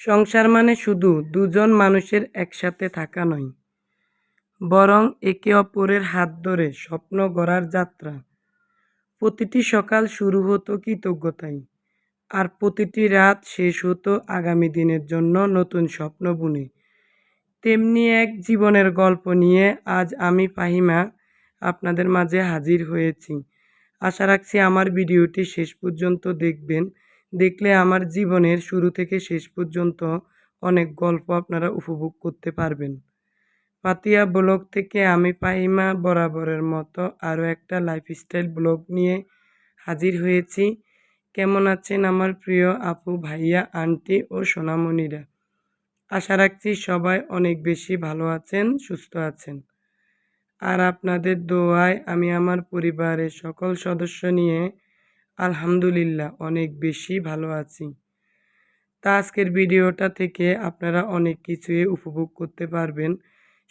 সংসার মানে শুধু দুজন মানুষের একসাথে থাকা নয়, বরং একে অপরের হাত ধরে স্বপ্ন গড়ার যাত্রা। প্রতিটি সকাল শুরু হতো কৃতজ্ঞতায়, আর প্রতিটি রাত শেষ হতো আগামী দিনের জন্য নতুন স্বপ্ন বুনে। তেমনি এক জীবনের গল্প নিয়ে আজ আমি ফাহিমা আপনাদের মাঝে হাজির হয়েছি। আশা রাখছি আমার ভিডিওটি শেষ পর্যন্ত দেখবেন। দেখলে আমার জীবনের শুরু থেকে শেষ পর্যন্ত অনেক গল্প আপনারা উপভোগ করতে পারবেন। পাতিয়া ব্লগ থেকে আমি পাইমা বরাবরের মতো আরও একটা লাইফস্টাইল ব্লগ নিয়ে হাজির হয়েছি। কেমন আছেন আমার প্রিয় আপু, ভাইয়া, আন্টি ও সোনামণিরা? আশা রাখছি সবাই অনেক বেশি ভালো আছেন, সুস্থ আছেন। আর আপনাদের দোয়ায় আমি আমার পরিবারের সকল সদস্য নিয়ে আলহামদুলিল্লাহ, অনেক বেশি ভালো আছি। তা আজকের ভিডিওটা থেকে আপনারা অনেক কিছুই উপভোগ করতে পারবেন।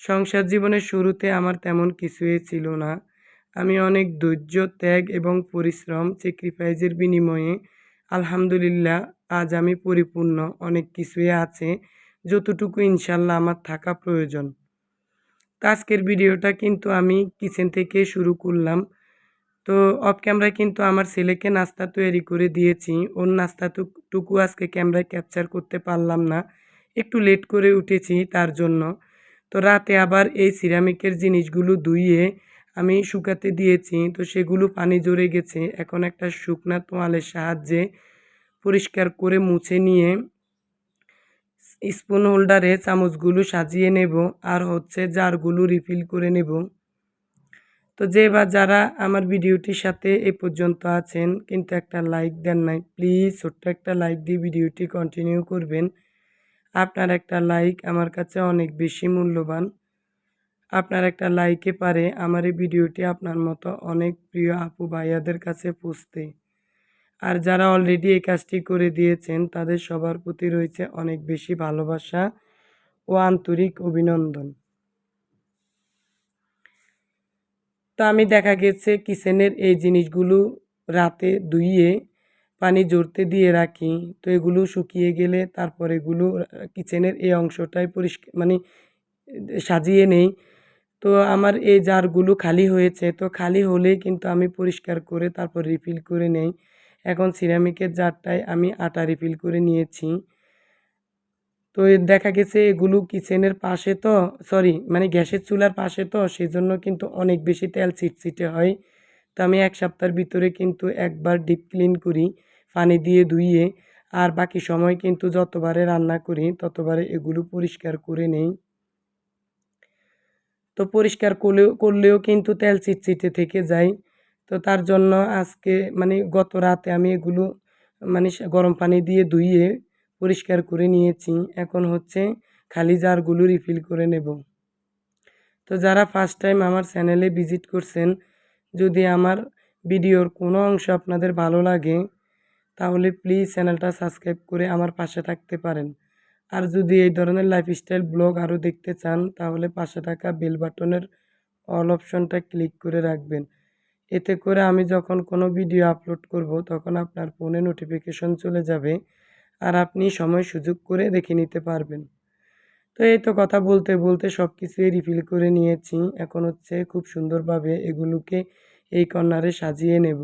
সংসার জীবনের শুরুতে আমার তেমন কিছুই ছিল না। আমি অনেক ধৈর্য, ত্যাগ এবং পরিশ্রম স্যাক্রিফাইসের বিনিময়ে আলহামদুলিল্লাহ আজ আমি পরিপূর্ণ, অনেক কিছুই আছে যতটুকু ইনশাল্লাহ আমার থাকা প্রয়োজন। আজকের ভিডিওটা কিন্তু আমি কিচেন থেকে শুরু করলাম। তো অফ ক্যামেরায় কিন্তু আমার ছেলেকে নাস্তা তৈরি করে দিয়েছি। ওর নাস্তা টুকু আজকে ক্যামেরায় ক্যাপচার করতে পারলাম না। একটু লেট করে উঠেছি তার জন্য। তো রাতে আবার এই সিরামিকের জিনিসগুলো ধুইয়ে আমি শুকাতে দিয়েছি। তো সেগুলো পানি জড়ে গেছে। এখন একটা শুকনা তোয়ালের সাহায্যে পরিষ্কার করে মুছে নিয়ে স্পুন হোল্ডারে চামচগুলো সাজিয়ে নেব। আর হচ্ছে জারগুলো রিফিল করে নেব। তো যে বা যারা আমার ভিডিওটির সাথে এ পর্যন্ত আছেন, কিন্তু একটা লাইক দেন নাই, প্লিজ ছোট্ট একটা লাইক দিয়ে ভিডিওটি কন্টিনিউ করবেন। আপনার একটা লাইক আমার কাছে অনেক বেশি মূল্যবান। আপনার একটা লাইকে পারে আমার এই ভিডিওটি আপনার মতো অনেক প্রিয় আপু ভাইয়াদের কাছে পৌঁছতে। আর যারা অলরেডি এই কাজটি করে দিয়েছেন, তাদের সবার প্রতি রয়েছে অনেক বেশি ভালোবাসা ও আন্তরিক অভিনন্দন। তো আমি দেখা গেছে কিচেনের এই জিনিসগুলো রাতে ধুইয়ে পানি জড়তে দিয়ে রাখি। তো এগুলো শুকিয়ে গেলে তারপর এগুলো কিচেনের এই অংশটাই পরিষ্কার মানে সাজিয়ে নেই। তো আমার এই জারগুলো খালি হয়েছে। তো খালি হলেই কিন্তু আমি পরিষ্কার করে তারপর রিফিল করে নেই। এখন সিরামিকের জারটায় আমি আটা রিফিল করে নিয়েছি। তো দেখা গেছে এগুলো কিচেনের পাশে তো সরি মানে গ্যাসের চুলার পাশে তো সেই জন্য কিন্তু অনেক বেশি তেল ছিটছিটে হয়। তো আমি এক সপ্তাহের ভিতরে কিন্তু একবার ডিপ ক্লিন করি, পানি দিয়ে ধুইয়ে, আর বাকি সময় কিন্তু যতবারে রান্না করি, ততবারে এগুলো পরিষ্কার করে নেই। তো পরিষ্কার করলেও করলেও কিন্তু তেল চিটচিটে থেকে যায়। তো তার জন্য আজকে মানে গত রাতে আমি এগুলো মানে গরম পানি দিয়ে ধুইয়ে পরিষ্কার করে নিয়েছি। এখন হচ্ছে খালি জারগুলো রিফিল করে নেব। তো যারা ফার্স্ট টাইম আমার চ্যানেলে ভিজিট করছেন, যদি আমার ভিডিওর কোনো অংশ আপনাদের ভালো লাগে, তাহলে প্লিজ চ্যানেলটা সাবস্ক্রাইব করে আমার পাশে থাকতে পারেন। আর যদি এই ধরনের লাইফস্টাইল ব্লগ আরও দেখতে চান, তাহলে পাশে থাকা বেল বাটনের অল অপশনটা ক্লিক করে রাখবেন। এতে করে আমি যখন কোনো ভিডিও আপলোড করব, তখন আপনার ফোনে নোটিফিকেশন চলে যাবে। আর আপনি সময় সুযোগ করে দেখে নিতে পারবেন। তো এই তো কথা বলতে বলতে সব কিছুই রিফিল করে নিয়েছি। এখন হচ্ছে খুব সুন্দরভাবে এগুলোকে এই কর্নারে সাজিয়ে নেব।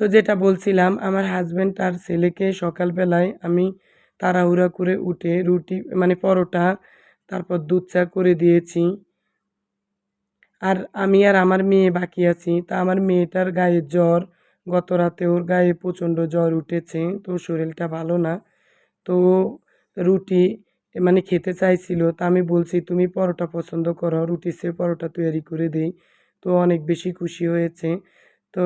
তো যেটা বলছিলাম, আমার হাজব্যান্ড তার ছেলেকে সকালবেলায় আমি তাড়াহুড়া করে উঠে রুটি মানে পরোটা, তারপর দুধ চা করে দিয়েছি। আর আমি আর আমার মেয়ে বাকি আছি। তা আমার মেয়েটার গায়ে জ্বর গত রাতে ওর গায়ে প্রচণ্ড জ্বর উঠেছে, তো শরীরটা ভালো না। তো রুটি মানে খেতে চাইছিল, তা আমি বলছি, তুমি পরোটা পছন্দ করো রুটি সে পরোটা তৈরি করে দিই। তো অনেক বেশি খুশি হয়েছে। তো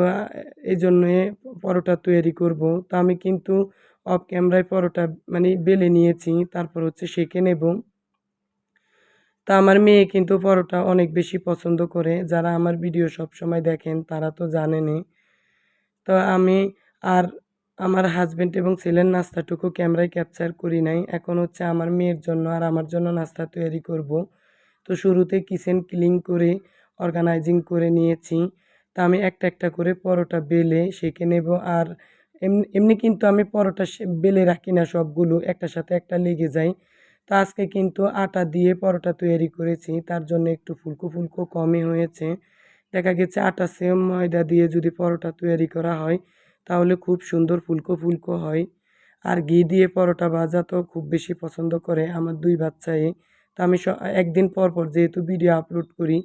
এই জন্যে পরোটা তৈরি করব। তো আমি কিন্তু অফ ক্যামেরায় পরোটা মানে বেলে নিয়েছি, তারপর হচ্ছে সেঁকে নেব। তা আমার মেয়ে কিন্তু পরোটা অনেক বেশি পছন্দ করে, যারা আমার ভিডিও সব সময় দেখেন, তারা তো জানেনই। তো আমি আর আমার হাজব্যান্ড এবং ছেলের নাস্তাটুকু ক্যামেরায় ক্যাপচার করি নাই। এখন হচ্ছে আমার মেয়ের জন্য আর আমার জন্য নাস্তা তৈরি করব। তো শুরুতে কিচেন ক্লিন করে অর্গানাইজিং করে নিয়েছি। তা আমি একটা একটা করে পরোটা বেলে সেঁকে নেব আর এমনি এমনি কিন্তু আমি পরোটা বেলে রাখি না সবগুলো, একটার সাথে একটা লেগে যায়। তো আজকে কিন্তু আটা দিয়ে পরোটা তৈরি করেছি, তার জন্য একটু ফুলকো ফুলকো কমই হয়েছে। দেখা গেছে আটা সেম ময়দা দিয়ে যদি পরোটা তৈরি করা হয়, তাহলে খুব সুন্দর ফুলকো ফুলকো হয়। আর ঘি দিয়ে পরোটা ভাজা তো খুব বেশি পছন্দ করে আমার দুই বাচ্চাই। তো আমি একদিন পর পর যেহেতু ভিডিও আপলোড করি,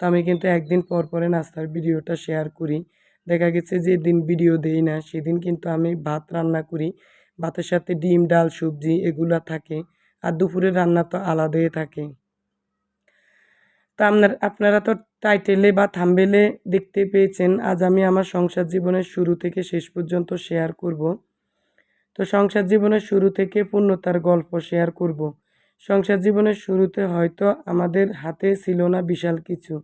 তো আমি কিন্তু একদিন পর পরে নাস্তার ভিডিওটা শেয়ার করি। দেখা গেছে যে দিন ভিডিও দেই না, সেদিন কিন্তু আমি ভাত রান্না করি। ভাতের সাথে ডিম, ডাল, সবজি এগুলা থাকে। আর দুপুরের রান্না তো আলাদাই থাকে। তা আপনার আপনারা তো টাইটেলে বা থাম্বেলে দেখতে পেয়েছেন। আজ আমি আমার সংসার জীবনের শুরু থেকে শেষ পর্যন্ত শেয়ার করব। তো সংসার জীবনের শুরু থেকে পূর্ণতার গল্প শেয়ার করব। সংসার জীবনের শুরুতে হয়তো আমাদের হাতে ছিল না বিশাল কিছু।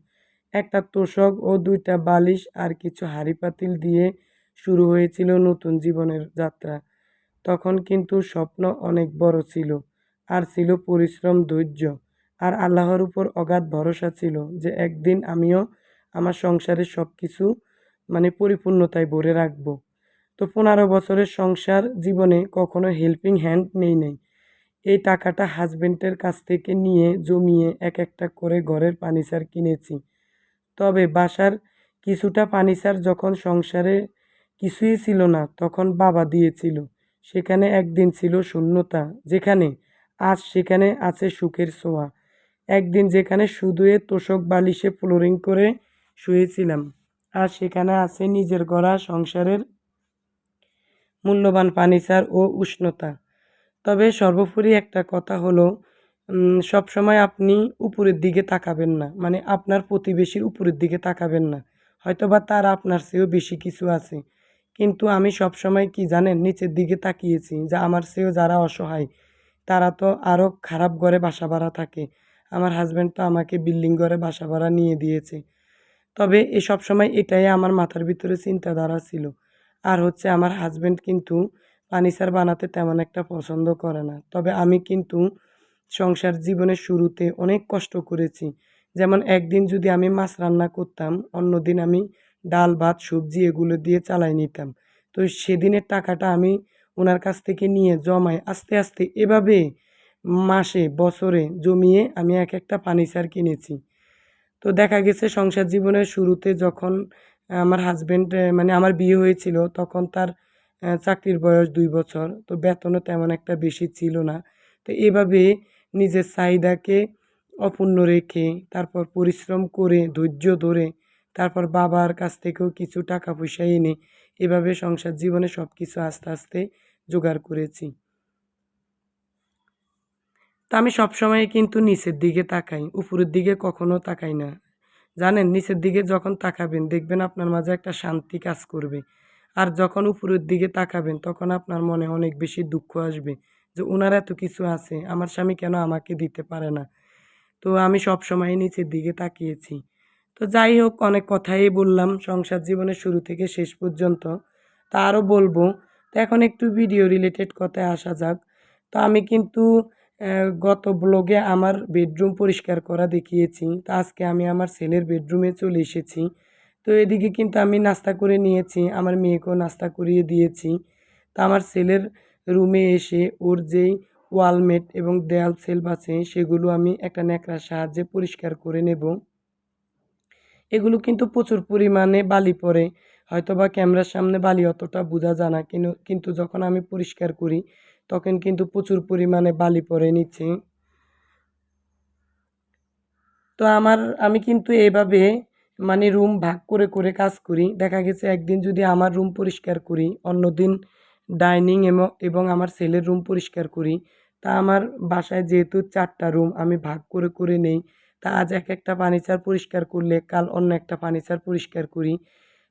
একটা তোষক ও দুইটা বালিশ আর কিছু হাঁড়ি পাতিল দিয়ে শুরু হয়েছিল নতুন জীবনের যাত্রা। তখন কিন্তু স্বপ্ন অনেক বড় ছিল। আর ছিল পরিশ্রম, ধৈর্য। আর আল্লাহর উপর অগাধ ভরসা ছিল যে একদিন আমিও আমার সংসারের সব কিছু মানে পরিপূর্ণতায় ভরে রাখব। তো পনেরো বছরের সংসার জীবনে কখনো হেল্পিং হ্যান্ড নেই নেই। এই টাকাটা হাজবেন্ডের কাছ থেকে নিয়ে, জমিয়ে এক একটা করে ঘরের ফার্নিচার কিনেছি। তবে বাসার কিছুটা ফার্নিচার যখন সংসারে কিছুই ছিল না, তখন বাবা দিয়েছিল। সেখানে একদিন ছিল শূন্যতা, যেখানে আজ সেখানে আছে সুখের ছোঁয়া। একদিন যেখানে শুধুয়ে তোষক বালিশে ফ্লোরিং করে শুয়েছিলাম, আর সেখানে আছে নিজের গড়া সংসারের মূল্যবান ফার্নিচার ও উষ্ণতা। তবে সর্বোপরি একটা কথা হলো সবসময় আপনি উপরের দিকে তাকাবেন না মানে আপনার প্রতিবেশীর উপরের দিকে তাকাবেন না। হয়তোবা তার আপনার চেয়েও বেশি কিছু আছে, কিন্তু আমি সবসময় কি জানেন, নিচের দিকে তাকিয়েছি যা আমার চেয়েও যারা অসহায়, তারা তো আরও খারাপ ঘরে বাসা ভাড়া থাকে। আমার হাজব্যান্ড তো আমাকে বিল্ডিং ঘরে বাসা ভাড়া নিয়ে দিয়েছে। তবে এ সব সময় এটাই আমার মাথার ভিতরে চিন্তাধারা ছিল। আর হচ্ছে আমার হাজব্যান্ড কিন্তু ফার্নিচার বানাতে তেমন একটা পছন্দ করে না। তবে আমি কিন্তু সংসার জীবনের শুরুতে অনেক কষ্ট করেছি। যেমন একদিন যদি আমি মাছ রান্না করতাম, অন্যদিন আমি ডাল, ভাত, সবজি এগুলো দিয়ে চালাই নিতাম। তো সেদিনের টাকাটা আমি ওনার কাছ থেকে নিয়ে জমাই আস্তে আস্তে এভাবে মাসে, বছরে জমিয়ে আমি এক একটা ফার্নিচার কিনেছি। তো দেখা গেছে সংসার জীবনের শুরুতে যখন আমার হাজব্যান্ড মানে আমার বিয়ে হয়েছিল তখন তার চাকরির বয়স দুই বছর। তো বেতনও তেমন একটা বেশি ছিল না। তো এভাবে নিজের চাহিদাকে অপূর্ণ রেখে, তারপর পরিশ্রম করে, ধৈর্য ধরে, তারপর বাবার কাছ থেকেও কিছু টাকা পয়সা এনে এভাবে সংসার জীবনে সব কিছু আস্তে আস্তে জোগাড় করেছি। তা আমি সবসময় কিন্তু নিচের দিকে তাকাই, উপরের দিকে কখনো তাকাই না। জানেন, নিচের দিকে যখন তাকাবেন, দেখবেন আপনার মাঝে একটা শান্তি কাজ করবে। আর যখন উপরের দিকে তাকাবেন, তখন আপনার মনে অনেক বেশি দুঃখ আসবে যে ওনার এত কিছু আছে, আমার স্বামী কেন আমাকে দিতে পারে না? তো আমি সব সময় নিচের দিকে তাকিয়েছি। তো যাই হোক, অনেক কথাই বললাম। সংসার জীবনের শুরু থেকে শেষ পর্যন্ত তা আরও বলব। তো এখন একটু ভিডিও রিলেটেড কথায় আসা যাক। তো আমি কিন্তু গত ব্লগে আমার বেডরুম পরিষ্কার করা দেখিয়েছি। তো আজকে আমি আমার ছেলের বেডরুমে চলে এসেছি। তো এদিকে কিন্তু আমি নাস্তা করে নিয়েছি, আমার মেয়েকেও নাস্তা করিয়ে দিয়েছি। তো আমার ছেলের রুমে এসে ওর যেই ওয়ালমেট এবং দেয়াল সেলফ আছে, সেগুলো আমি একটা ন্যাকড়ার সাহায্যে পরিষ্কার করে নেব। এগুলো কিন্তু প্রচুর পরিমাণে বালি পড়ে। হয়তো বা ক্যামেরার সামনে বালি অতটা বোঝা যায় না কিন্তু কিন্তু যখন আমি পরিষ্কার করি তখন কিন্তু প্রচুর পরিমাণে বালি পড়ে নিচে তো আমার, আমি কিন্তু এভাবে মানে রুম ভাগ করে করে কাজ করি। দেখা গেছে একদিন যদি আমার রুম পরিষ্কার করি, অন্যদিন ডাইনিং এবং আমার ছেলের রুম পরিষ্কার করি, তা আমার বাসায় যেহেতু চারটা রুম, আমি ভাগ করে করে নেই। তা আজ এক একটা ফার্নিচার পরিষ্কার করলে, কাল অন্য একটা ফার্নিচার পরিষ্কার করি।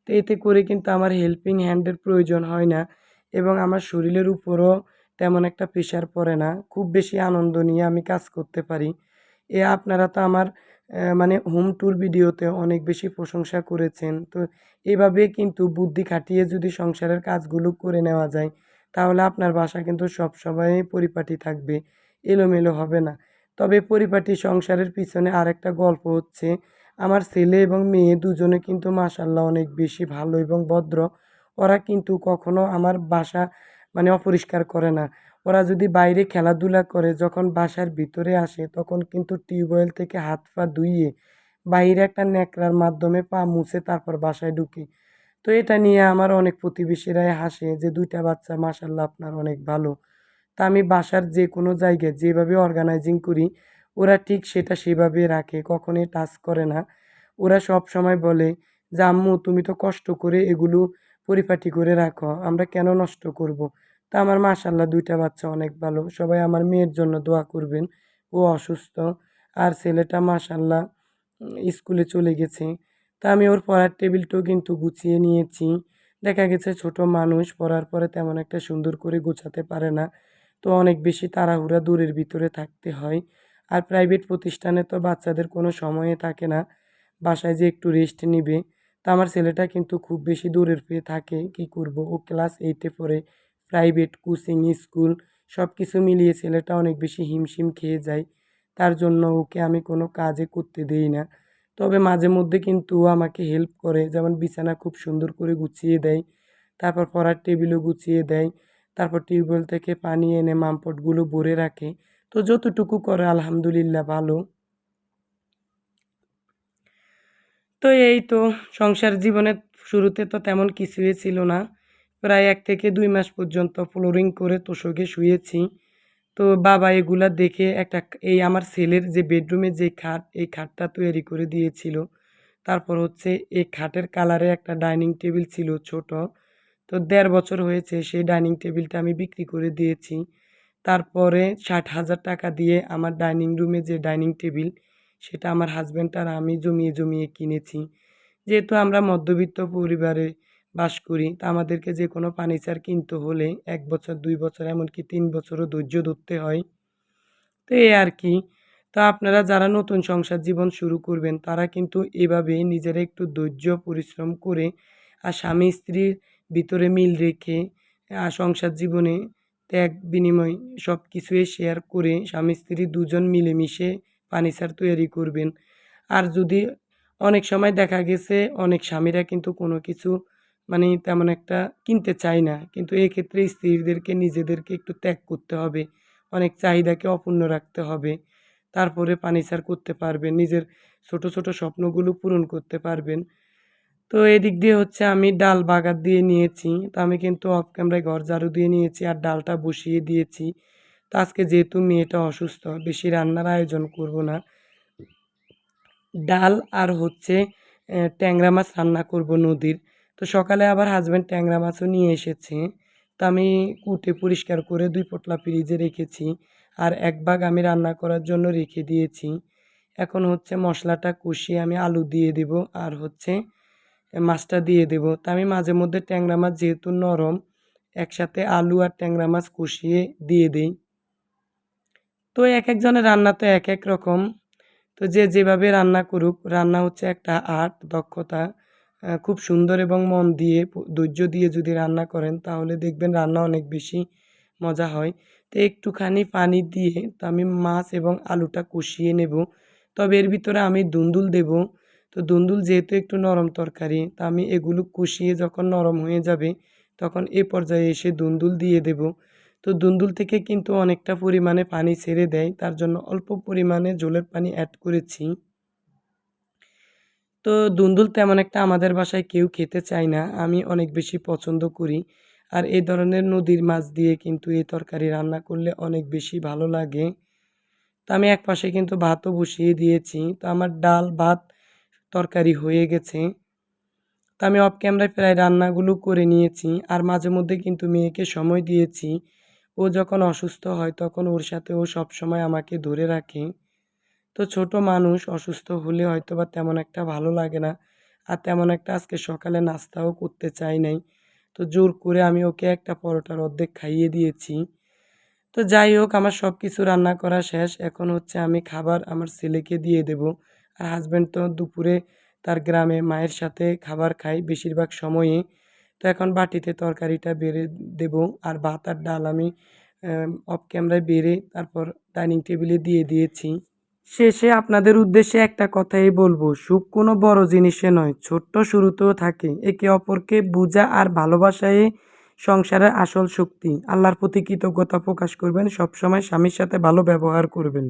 তো এতে করে কিন্তু আমার হেল্পিং হ্যান্ডের প্রয়োজন হয় না, এবং আমার শরীরের উপরও তেমন একটা প্রেশার পড়ে না, খুব বেশি আনন্দ নিয়ে আমি কাজ করতে পারি। এ আপনারা তো আমার মানে হোম ট্যুর ভিডিওতে অনেক বেশি প্রশংসা করেছেন। তো এভাবে কিন্তু বুদ্ধি খাটিয়ে যদি সংসারের কাজগুলো করে নেওয়া যায়, তাহলে আপনার বাসা কিন্তু সব সময় পরিপাটি থাকবে, এলোমেলো হবে না। তবে পরিপাটি সংসারের পিছনে আরেকটা গল্প হচ্ছে, আমার ছেলে এবং মেয়ে দুজনে কিন্তু মাসাল্লাহ অনেক বেশি ভালো এবং ভদ্র। ওরা কিন্তু কখনো আমার বাসা মানে অপরিষ্কার করে না। ওরা যদি বাইরে খেলাধুলা করে, যখন বাসার ভিতরে আসে, তখন কিন্তু টিউবওয়েল থেকে হাত পা ধুইয়ে বাইরে একটা ন্যাকড়ার মাধ্যমে পা মুছে তারপর বাসায় ঢুকি। তো এটা নিয়ে আমার অনেক প্রতিবেশীরাই হাসে যে, দুইটা বাচ্চা মাসাল্লাহ আপনার অনেক ভালো। তা আমি বাসার যে কোনো জায়গায় যেভাবে অর্গানাইজিং করি, ওরা ঠিক সেটা সেভাবে রাখে, কখনোই টাচ করে না। ওরা সব সময় বলে, যে, আম্মু, তুমি তো কষ্ট করে এগুলো পরিপাটি করে রাখো, আমরা কেন নষ্ট করব। তা আমার মাশাল্লাহ দুইটা বাচ্চা অনেক ভালো, সবাই আমার মেয়ের জন্য দোয়া করবেন, ও অসুস্থ, আর ছেলেটা মাশাল্লাহ স্কুলে চলে গেছে, তা আমি ওর পড়ার টেবিলটাও কিন্তু গুছিয়ে নিয়েছি, দেখা গেছে ছোট মানুষ, পড়ার পরে তেমন একটা সুন্দর করে গোছাতে পারে না, তো অনেক বেশি তাড়াহুড়া দূরের ভিতরে থাকতে হয়, আর প্রাইভেট প্রতিষ্ঠানে তো বাচ্চাদের কোনো সময়ে থাকে না, বাসায় যে একটু রেস্ট নিবে আমার ছেলেটা কিন্তু খুব বেশি দূরের পেয়ে থাকে, কি করব? ও ক্লাস এইটে পড়ে প্রাইভেট কোচিং স্কুল সব কিছু মিলিয়ে ছেলেটা অনেক বেশি হিমশিম খেয়ে যায়। তার জন্য ওকে আমি কোনো কাজে করতে দেই না। তবে মাঝে মধ্যে কিন্তু আমাকে হেল্প করে, যেমন বিছানা খুব সুন্দর করে গুছিয়ে দেয়, তারপর পড়ার টেবিলও গুছিয়ে দেয়, তারপর টিউবওয়েল থেকে পানি এনে মামপটগুলো ভরে রাখে। তো যতটুকু করে, আলহামদুলিল্লাহ ভালো। তো এই তো, সংসার জীবনের শুরুতে তো তেমন কিছুই ছিল না। প্রায় এক থেকে দুই মাস পর্যন্ত ফ্লোরিং করে তোষকে শুয়েছি। তো বাবা এগুলা দেখে একটা এই আমার ছেলের যে বেডরুমে যে খাট, এই খাটটা তৈরি করে দিয়েছিল। তারপর হচ্ছে এই খাটের কালারে একটা ডাইনিং টেবিল ছিল ছোট। তো দেড় বছর হয়েছে সেই ডাইনিং টেবিলটা আমি বিক্রি করে দিয়েছি। তারপরে ষাট হাজার টাকা দিয়ে আমার ডাইনিং রুমে যে ডাইনিং টেবিল সেটা আমার হাজব্যান্ড আর আমি জমিয়ে জমিয়ে কিনেছি। যেহেতু আমরা মধ্যবিত্ত পরিবারে বাস করি, তা আমাদেরকে যে কোনো ফার্নিচার কিনতে হলে এক বছর, দুই বছর, এমনকি তিন বছরও ধৈর্য ধরতে হয়। তো এই আর কি। তো আপনারা যারা নতুন সংসার জীবন শুরু করবেন, তারা কিন্তু এভাবে নিজেরা একটু ধৈর্য, পরিশ্রম করে আর স্বামী স্ত্রীর ভিতরে মিল রেখে আর সংসার জীবনে ত্যাগ, বিনিময় সব কিছুই শেয়ার করে স্বামী স্ত্রী দুজন মিলেমিশে ফার্নিচার তৈরি করবেন। আর যদি অনেক সময় দেখা গেছে, অনেক স্বামীরা কিন্তু কোনো কিছু মানে তেমন একটা কিনতে চায় না। কিন্তু এক্ষেত্রে স্ত্রীদেরকে, নিজেদেরকে একটু ত্যাগ করতে হবে। অনেক চাহিদাকে অপূর্ণ রাখতে হবে। তারপরে ফার্নিচার করতে পারবেন, নিজের ছোট ছোট স্বপ্নগুলো পূরণ করতে পারবেন। তো এদিক দিয়ে হচ্ছে আমি ডাল বাগার দিয়ে নিয়েছি। তো আমি কিন্তু অফ ক্যামেরায় ঘর ঝাড়ু দিয়ে নিয়েছি আর ডালটা বসিয়ে দিয়েছি। তো আজকে যেহেতু মেয়েটা অসুস্থ, বেশি রান্নার আয়োজন করব না। ডাল আর হচ্ছে ট্যাংরা মাছ রান্না করব নদীর। তো সকালে আবার হাজব্যান্ড ট্যাংরা মাছও নিয়ে এসেছে। তো আমি কুটে পরিষ্কার করে দুই পোটলা ফ্রিজে রেখেছি আর এক ভাগ আমি রান্না করার জন্য রেখে দিয়েছি। এখন হচ্ছে মশলাটা কষিয়ে আমি আলু দিয়ে দেব আর হচ্ছে মাছটা দিয়ে দেব। তা আমি মাঝে মধ্যে ট্যাংরা মাছ যেহেতু নরম, একসাথে আলু আর ট্যাংরা মাছ কষিয়ে দিয়ে দিই। তো এক একজনের রান্না তো এক এক রকম। তো যে যেভাবে রান্না করুক, রান্না হচ্ছে একটা আর্ট, দক্ষতা খুব সুন্দর এবং মন দিয়ে, ধৈর্য দিয়ে যদি রান্না করেন, তাহলে দেখবেন রান্না অনেক বেশি মজা হয়। তো একটুখানি পানি দিয়ে তো আমি মাছ এবং আলুটা কষিয়ে নেব। তবে এর ভিতরে আমি দুন্দুল দেব। তো দুন্দুল যেহেতু একটু নরম তরকারি, তা আমি এগুলো কষিয়ে যখন নরম হয়ে যাবে, তখন এ পর্যায়ে এসে দুন্দুল দিয়ে দেব। তো দুন্দুল থেকে কিন্তু অনেকটা পরিমাণে পানি ছেড়ে দেয়, তার জন্য অল্প পরিমাণে জলের পানি অ্যাড করেছি। তো দুন্দুল তেমন একটা আমাদের বাসায় কেউ খেতে চায় না, আমি অনেক বেশি পছন্দ করি। আর এই ধরনের নদীর মাছ দিয়ে কিন্তু এই তরকারি রান্না করলে অনেক বেশি ভালো লাগে। তো আমি এক পাশে কিন্তু ভাতও বসিয়ে দিয়েছি, তো আমার ডাল, ভাত তরকারি হয়ে গেছে। তো আমি অফ ক্যামেরায় প্রায় রান্নাগুলো করে নিয়েছি, আর মাঝে মধ্যে কিন্তু মেয়েকে সময় দিয়েছি। ও যখন অসুস্থ হয়, তখন ওর সাথে ও সবসময় আমাকে ধরে রাখে। তো ছোট মানুষ, অসুস্থ হলে হয়তো বা তেমন একটা ভালো লাগে না। আর তেমন একটা আজকে সকালে নাস্তাও করতে চাই নাই। তো জোর করে আমি ওকে একটা পরোটার অর্ধেক খাইয়ে দিয়েছি। তো যাই হোক, আমার সব কিছু রান্না করা শেষ। এখন হচ্ছে আমি খাবার আমার ছেলেকে দিয়ে দেব। আর হাজব্যান্ড তো দুপুরে তার গ্রামে মায়ের সাথে খাবার খাই বেশিরভাগ সময়ে। তো এখন বাটিতে তরকারিটা বেড়ে দেব আর ভাত আর ডাল আমি অফ ক্যামেরায় বেড়ে তারপর ডাইনিং টেবিলে দিয়ে দিয়েছি। শেষে আপনাদের উদ্দেশ্যে একটা কথাই বলব, সুখ কোনো বড় জিনিসে নয়, ছোট্ট শুরুতেও থাকে। একে অপরকে বোঝা আর ভালোবাসায় সংসারের আসল শক্তি। আল্লাহর প্রতি কৃতজ্ঞতা প্রকাশ করবেন, সবসময় স্বামীর সাথে ভালো ব্যবহার করবেন।